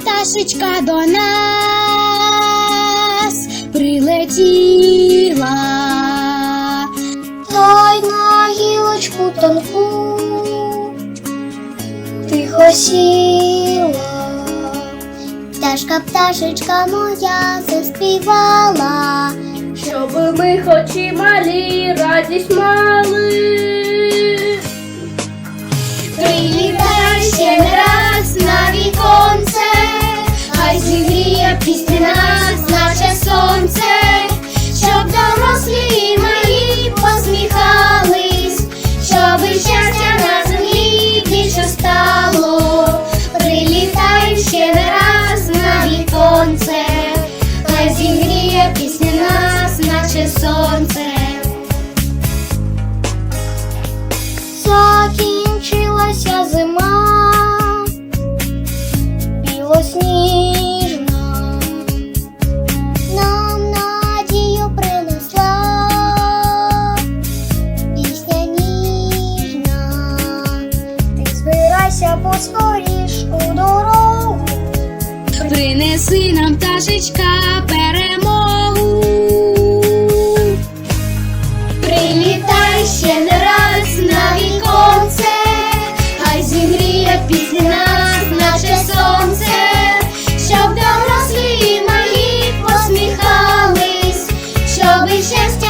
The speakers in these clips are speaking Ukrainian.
пташечка до нас прилетіла. Дай на гілочку тонку, тихо сіла. Пташка, пташечка моя заспівала. Щоб ми хоч і малі, радість мали. Сонце. Закінчилася зима, білосніжна, нам надію принесла пісня ніжна. Ти збирайся поскоріш у дорогу. Принеси нам пташечка перемогу. Прилітай ще не раз на віконце, хай зігріє після нас наше сонце, щоб дорослі і малі посміхались, щоб щастя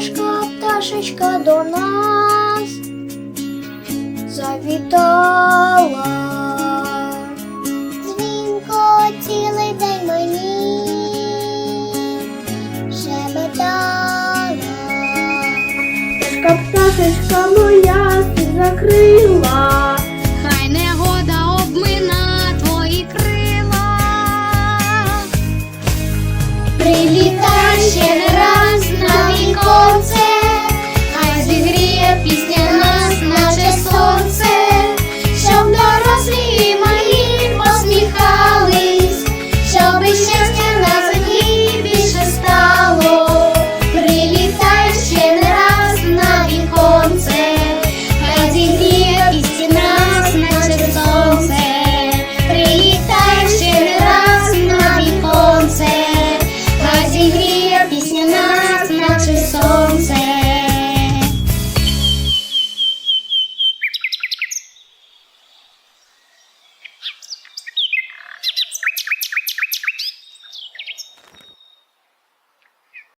пташка, пташечка до нас завітала, дзвінко цілий день мені шепетала. Пташка, пташечка моя ти закрила. Хай негода обмина твої крила. Прилітай